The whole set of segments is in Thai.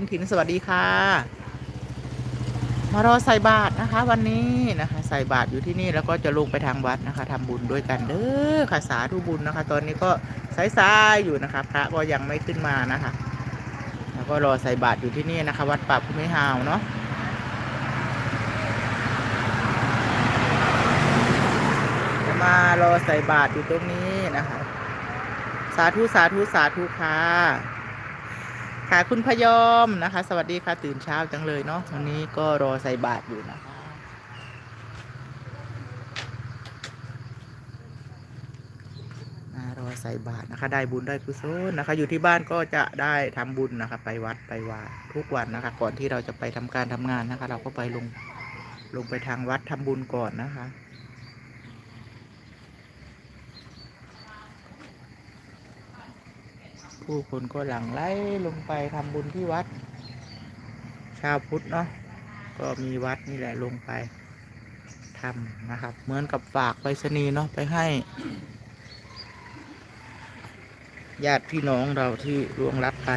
คุณถินสวัสดีค่ะ มารอใส่บาตรนะคะ วันนี้นะคะ ใส่บาตรอยู่ที่นี่แล้วก็จะลงไปทางวัดนะคะทำบุญด้วยกันเด้อค่ะสาธุบุญนะคะ ตอนนี้ก็สายๆอยู่นะคะ พระก็ยังไม่ขึ้นมานะคะ แล้วก็รอใส่บาตรอยู่ที่นี่นะคะ วัดป่าภูมิหาวเนาะจะมารอใส่บาตรอยู่ตรงนี้นะคะ สาธุสาธุสาธุค่ะ ค่ะคุณพยอมนะคะ สวัสดีค่ะตื่นเช้าจังเลยเนาะวันนี้ก็รอใส่บาตรอยู่นะคะรอใส่บาตรนะคะ ได้บุญได้กุศลนะคะ อยู่ที่บ้านก็จะได้ทำบุญนะคะ ไปวัดไปวาทุกวันนะคะ ก่อนที่เราจะไปทำการทำงานนะคะ เราก็ไปลงลงไปทางวัดทำบุญก่อนนะคะ ผู้คนก็หลั่งไหลลงไปทำบุญที่วัด ชาวพุทธเนาะก็มีวัดนี่แหละลงไปทำนะครับ เหมือนกับฝากไปรษณีย์เนาะไปให้ญาติพี่น้องเราที่ร่วงรับไป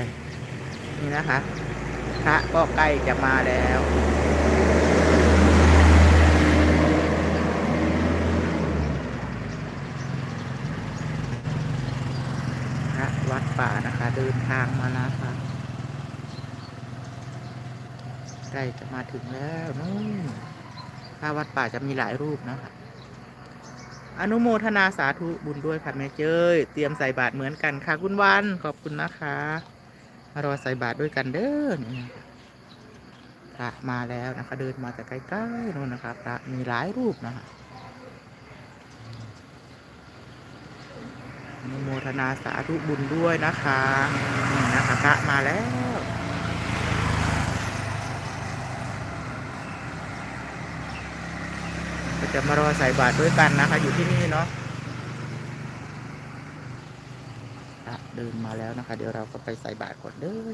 นี่นะคะพระก็ใกล้จะมาแล้ว พระวัด ป่านะคะ เดินทางมานะคะใกล้จะมาถึงแล้วนู่นพระวัดป่าจะมีหลายรูปนะคะ อนุโมทนาสาธุบุญด้วยค่ะแม่เจ้ยเตรียมใส่บาตรเหมือนกันค่ะคุณวันขอบคุณนะคะมารอใส่บาตรด้วยกันเด้อนี่พระมาแล้วนะคะ เดินมาแต่ใกล้ๆนู่นนะคะพระมีหลายรูปนะคะ นุโมทนาสาธุบุญด้วยนะคะนี่นะคะพระมาแล้วก็จะมารอใส่บาตรด้วยกันนะคะ อยู่ที่นี่เนาะพระเดินมาแล้วนะคะ เดี๋ยวเราก็ไปใส่บาตรก่อนเด้อ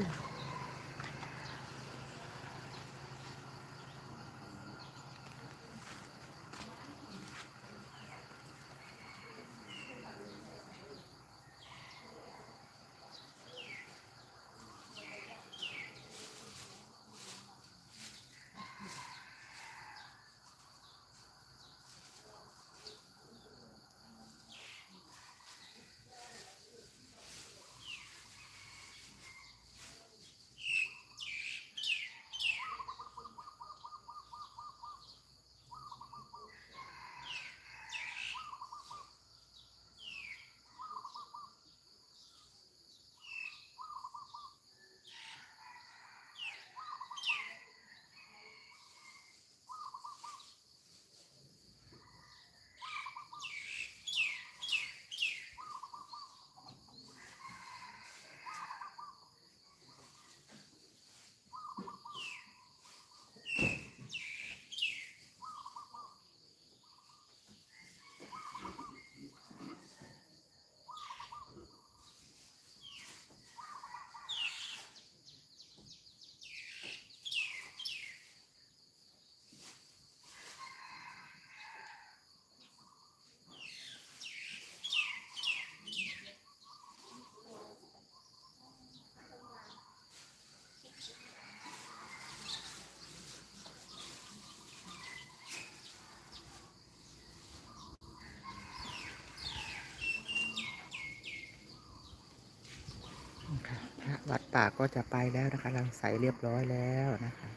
วัดป่าก็จะไปแล้วนะคะเราใส่เรียบร้อยแล้วนะคะ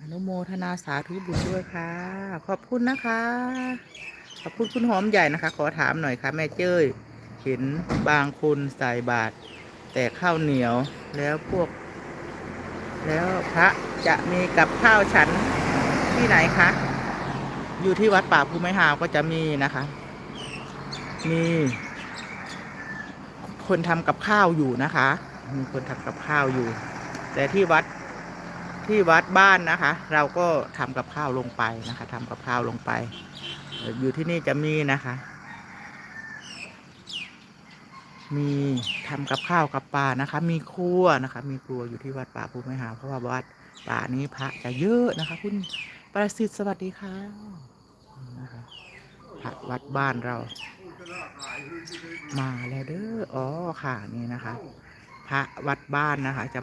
อนุโมทนาสาธุบุญด้วยค่ะ ขอบคุณนะคะ ขอบคุณคุณหอมใหญ่นะคะ ขอถามหน่อยค่ะ แม่เจ้ยเห็นบางคนใส่บาตรแต่ข้าวเหนียวแล้วพวก แล้วพระจะมีกับข้าวฉันที่ไหนคะ อยู่ที่วัดป่าภูไมิหาวก็จะมีนะคะ มี คนทำกับข้าวอยู่นะคะ มีคนทำกับข้าวอยู่ แต่ที่วัดที่วัดบ้านนะคะ เราก็ทำกับข้าวลงไปนะคะทำกับข้าวลงไป อยู่ที่นี่จะมีนะคะ มีทำกับข้าวกับปลานะคะ มีครัวนะคะ มีครัวอยู่ที่วัดป่าภูมิหาเพราะว่าวัดป่านี้พระจะเยอะนะคะ คุณประสิทธิ์สวัสดีค่ะนะคะพระวัดบ้านเรา มาแล้วเด้อ อ๋อค่ะนี่นะคะ พระวัดบ้านนะคะจะ